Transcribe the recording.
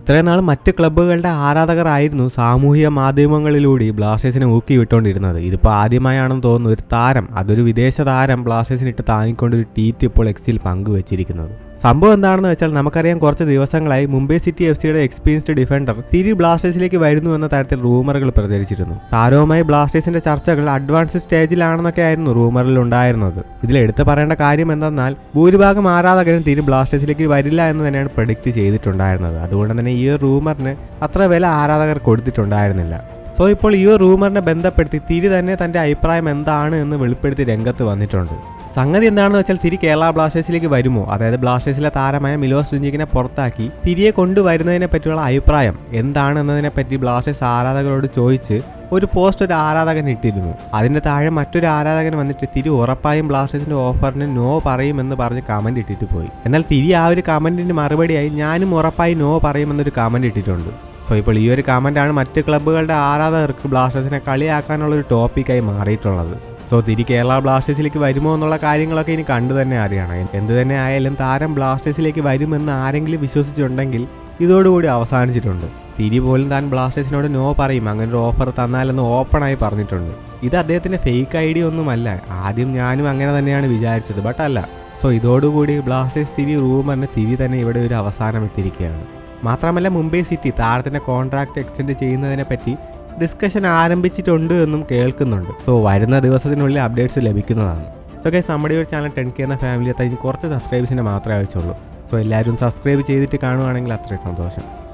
ഇത്രയും നാൾ മറ്റ് ക്ലബ്ബുകളുടെ ആരാധകരായിരുന്നു സാമൂഹിക മാധ്യമങ്ങളിലൂടെ ബ്ലാസ്റ്റേഴ്സിനെ ഊക്കി വിട്ടുകൊണ്ടിരുന്നത് ഇതിപ്പോൾ ആദ്യമായാണെന്ന് തോന്നുന്നു ഒരു താരം അതൊരു വിദേശ താരം ബ്ലാസ്റ്റേഴ്സിനിട്ട് താങ്ങിക്കൊണ്ടൊരു ട്വീറ്റ് ഇപ്പോൾ എക്സിൽ പങ്കുവച്ചിരിക്കുന്നത്. സംഭവം എന്താണെന്ന് വെച്ചാൽ നമുക്കറിയാം കുറച്ച് ദിവസങ്ങളായി മുംബൈ സിറ്റി എഫ് സിയുടെ എക്സ്പീരിയൻസ്ഡ് ഡിഫൻഡർ തിരി ബ്ലാസ്റ്റേഴ്സിലേക്ക് വരുന്നു എന്ന തരത്തിൽ റൂമറുകൾ പ്രചരിച്ചിരുന്നു. താരവുമായി ബ്ലാസ്റ്റേഴ്സിന്റെ ചർച്ചകൾ അഡ്വാൻസ് സ്റ്റേജിലാണെന്നൊക്കെ ആയിരുന്നു റൂമറിൽ ഉണ്ടായിരുന്നത്. ഇതിൽ എടുത്തു പറയേണ്ട കാര്യം എന്തെന്നാൽ ഭൂരിഭാഗം ആരാധകരും തിരി ബ്ലാസ്റ്റേഴ്സിലേക്ക് വരില്ല എന്ന് തന്നെയാണ് പ്രഡിക്റ്റ് ചെയ്തിട്ടുണ്ടായിരുന്നത്. അതുകൊണ്ട് തന്നെ ഈ ഒരു റൂമറിന് അത്ര വില ആരാധകർ കൊടുത്തിട്ടുണ്ടായിരുന്നില്ല. സോ ഇപ്പോൾ ഈ റൂമറിനെ ബന്ധപ്പെടുത്തി തിരി തന്നെ തന്റെ അഭിപ്രായം എന്താണ് എന്ന് വെളിപ്പെടുത്തി രംഗത്ത് വന്നിട്ടുണ്ട്. സംഗതി എന്താണെന്ന് വെച്ചാൽ തിരി കേരള ബ്ലാസ്റ്റേഴ്സിലേക്ക് വരുമോ? അതായത് ബ്ലാസ്റ്റേഴ്സിലെ താരമായ മിലോസ് ജിഞ്ചിക്കിനെ പുറത്താക്കി തിരിയെ കൊണ്ടുവരുന്നതിനെ പറ്റിയുള്ള അഭിപ്രായം എന്താണെന്നതിനെ പറ്റി ബ്ലാസ്റ്റേഴ്സ് ആരാധകരോട് ചോദിച്ച് ഒരു പോസ്റ്റ് ഒരു ആരാധകൻ ഇട്ടിരുന്നു. അതിന്റെ താഴെ മറ്റൊരു ആരാധകൻ വന്നിട്ട് തിരി ഉറപ്പായും ബ്ലാസ്റ്റേഴ്സിന്റെ ഓഫറിന് നോ പറയുമെന്ന് പറഞ്ഞ് കമന്റ് ഇട്ടിട്ട് പോയി. എന്നാൽ തിരി ആ ഒരു കമന്റിന് മറുപടിയായി ഞാനും ഉറപ്പായി നോ പറയുമെന്നൊരു കമന്റ് ഇട്ടിട്ടുണ്ട്. സോ ഇപ്പോൾ ഈ ഒരു കമന്റാണ് മറ്റ് ക്ലബ്ബുകളുടെ ആരാധകർക്ക് ബ്ലാസ്റ്റേഴ്സിനെ കളിയാക്കാനുള്ള ഒരു ടോപ്പിക്കായി മാറിയിട്ടുള്ളത്. സോ തിരി കേരള ബ്ലാസ്റ്റേഴ്സിലേക്ക് വരുമോ എന്നുള്ള കാര്യങ്ങളൊക്കെ ഇനി കണ്ടു തന്നെ അറിയണം. എന്ത് തന്നെ ആയാലും താരം ബ്ലാസ്റ്റേഴ്സിലേക്ക് വരുമെന്ന് ആരെങ്കിലും വിശ്വസിച്ചിട്ടുണ്ടെങ്കിൽ ഇതോടുകൂടി അവസാനിച്ചിട്ടുണ്ട്. തിരി പോലും താൻ ബ്ലാസ്റ്റേഴ്സിനോട് നോ പറയും. അങ്ങനെ ഒരു ഓഫർ തന്നാലെന്ന് ഓപ്പണായി പറഞ്ഞിട്ടുണ്ട്. ഇത് അദ്ദേഹത്തിന്റെ ഫേക്ക് ഐഡിയ ഒന്നുമല്ല. ആദ്യം ഞാനും അങ്ങനെ തന്നെയാണ് വിചാരിച്ചത് ബട്ട് അല്ല. സോ ഇതോടുകൂടി ബ്ലാസ്റ്റേഴ്സ് തിരി റൂമറിന് തിരി തന്നെ ഇവിടെ ഒരു അവസാനം ഇട്ടിരിക്കുകയാണ്. മാത്രമല്ല മുംബൈ സിറ്റി താരത്തിന്റെ കോൺട്രാക്റ്റ് എക്സ്റ്റെൻഡ് ചെയ്യുന്നതിനെ പറ്റി ഡിസ്കഷൻ ആരംഭിച്ചിട്ടുണ്ട് എന്നും കേൾക്കുന്നുണ്ട്. സോ വരുന്ന ദിവസത്തിനുള്ളിൽ അപ്ഡേറ്റ്സ് ലഭിക്കുന്നതാണ്. സോ ഗൈസ് നമ്മുടെ ഒരു ചാനൽ ടെൻ കെ എന്ന ഫാമിലി അത്ര കുറച്ച് സബ്സ്ക്രൈബേഴ്സിനെ മാത്രമേ ആവശ്യമുള്ളൂ. സോ എല്ലാവരും സബ്സ്ക്രൈബ് ചെയ്തിട്ട് കാണുവാണെങ്കിൽ അത്രയും സന്തോഷം.